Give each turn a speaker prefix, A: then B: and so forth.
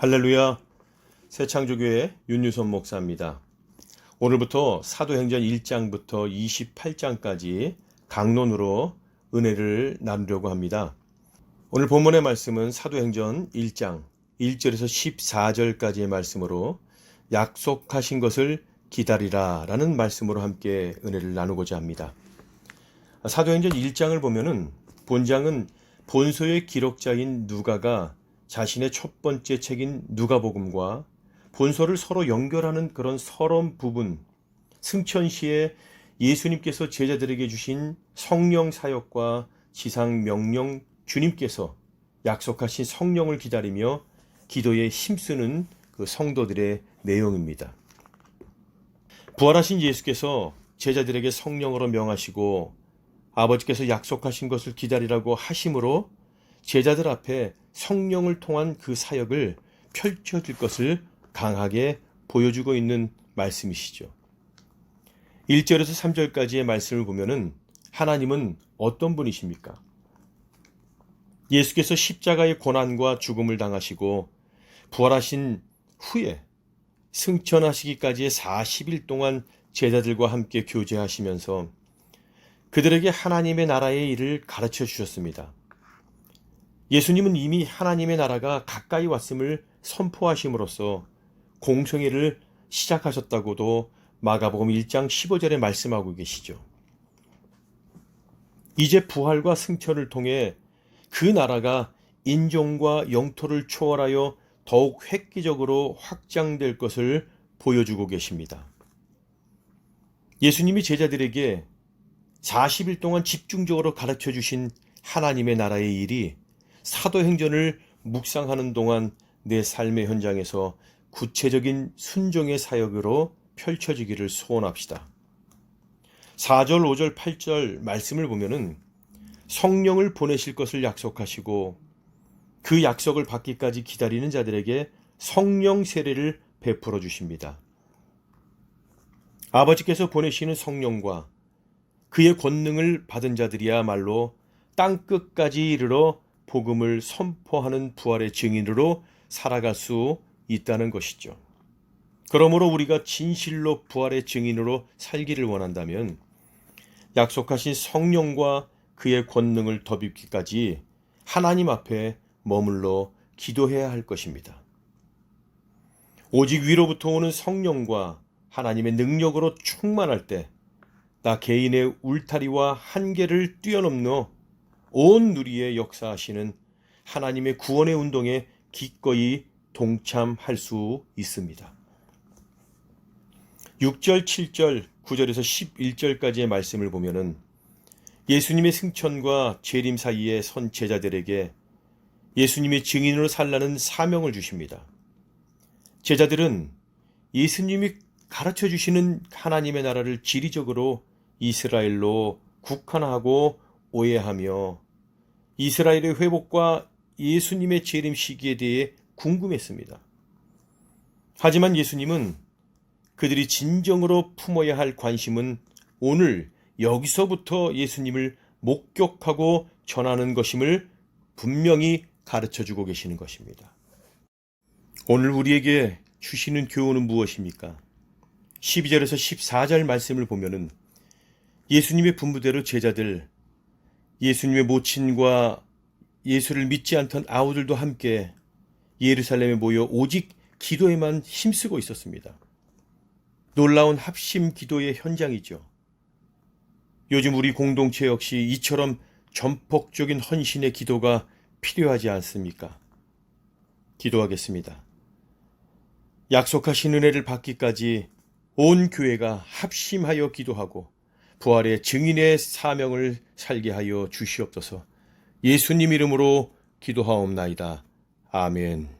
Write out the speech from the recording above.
A: 할렐루야 새창조교회 윤유선 목사입니다. 오늘부터 사도행전 1장부터 28장까지 강론으로 은혜를 나누려고 합니다. 오늘 본문의 말씀은 사도행전 1장 1절에서 14절까지의 말씀으로 약속하신 것을 기다리라 라는 말씀으로 함께 은혜를 나누고자 합니다. 사도행전 1장을 보면은 본장은 본소의 기록자인 누가가 자신의 첫 번째 책인 누가복음과 본서를 서로 연결하는 그런 서론 부분, 승천시에 예수님께서 제자들에게 주신 성령 사역과 지상 명령 주님께서 약속하신 성령을 기다리며 기도에 힘쓰는 그 성도들의 내용입니다. 부활하신 예수께서 제자들에게 성령으로 명하시고 아버지께서 약속하신 것을 기다리라고 하심으로 제자들 앞에 성령을 통한 그 사역을 펼쳐질 것을 강하게 보여주고 있는 말씀이시죠. 1절에서 3절까지의 말씀을 보면은 하나님은 어떤 분이십니까? 예수께서 십자가의 고난과 죽음을 당하시고 부활하신 후에 승천하시기까지의 40일 동안 제자들과 함께 교제하시면서 그들에게 하나님의 나라의 일을 가르쳐 주셨습니다. 예수님은 이미 하나님의 나라가 가까이 왔음을 선포하심으로써 공성회를 시작하셨다고도 마가복음 1장 15절에 말씀하고 계시죠. 이제 부활과 승천을 통해 그 나라가 인종과 영토를 초월하여 더욱 획기적으로 확장될 것을 보여주고 계십니다. 예수님이 제자들에게 40일 동안 집중적으로 가르쳐 주신 하나님의 나라의 일이 사도행전을 묵상하는 동안 내 삶의 현장에서 구체적인 순종의 사역으로 펼쳐지기를 소원합시다. 4절, 5절, 8절 말씀을 보면은 성령을 보내실 것을 약속하시고 그 약속을 받기까지 기다리는 자들에게 성령 세례를 베풀어 주십니다. 아버지께서 보내시는 성령과 그의 권능을 받은 자들이야말로 땅 끝까지 이르러 복음을 선포하는 부활의 증인으로 살아갈 수 있다는 것이죠. 그러므로 우리가 진실로 부활의 증인으로 살기를 원한다면 약속하신 성령과 그의 권능을 덧입기까지 하나님 앞에 머물러 기도해야 할 것입니다. 오직 위로부터 오는 성령과 하나님의 능력으로 충만할 때 나 개인의 울타리와 한계를 뛰어넘어 온 누리에 역사하시는 하나님의 구원의 운동에 기꺼이 동참할 수 있습니다. 6절, 7절, 9절에서 11절까지의 말씀을 보면은 예수님의 승천과 재림 사이에 선 제자들에게 예수님의 증인으로 살라는 사명을 주십니다. 제자들은 예수님이 가르쳐 주시는 하나님의 나라를 지리적으로 이스라엘로 국한화하고 오해하며 이스라엘의 회복과 예수님의 재림 시기에 대해 궁금했습니다. 하지만 예수님은 그들이 진정으로 품어야 할 관심은 오늘 여기서부터 예수님을 목격하고 전하는 것임을 분명히 가르쳐 주고 계시는 것입니다. 오늘 우리에게 주시는 교훈은 무엇입니까? 12절에서 14절 말씀을 보면은 예수님의 분부대로 제자들 예수님의 모친과 예수를 믿지 않던 아우들도 함께 예루살렘에 모여 오직 기도에만 힘쓰고 있었습니다. 놀라운 합심 기도의 현장이죠. 요즘 우리 공동체 역시 이처럼 전폭적인 헌신의 기도가 필요하지 않습니까? 기도하겠습니다. 약속하신 은혜를 받기까지 온 교회가 합심하여 기도하고 부활의 증인의 사명을 살게 하여 주시옵소서. 예수님 이름으로 기도하옵나이다. 아멘.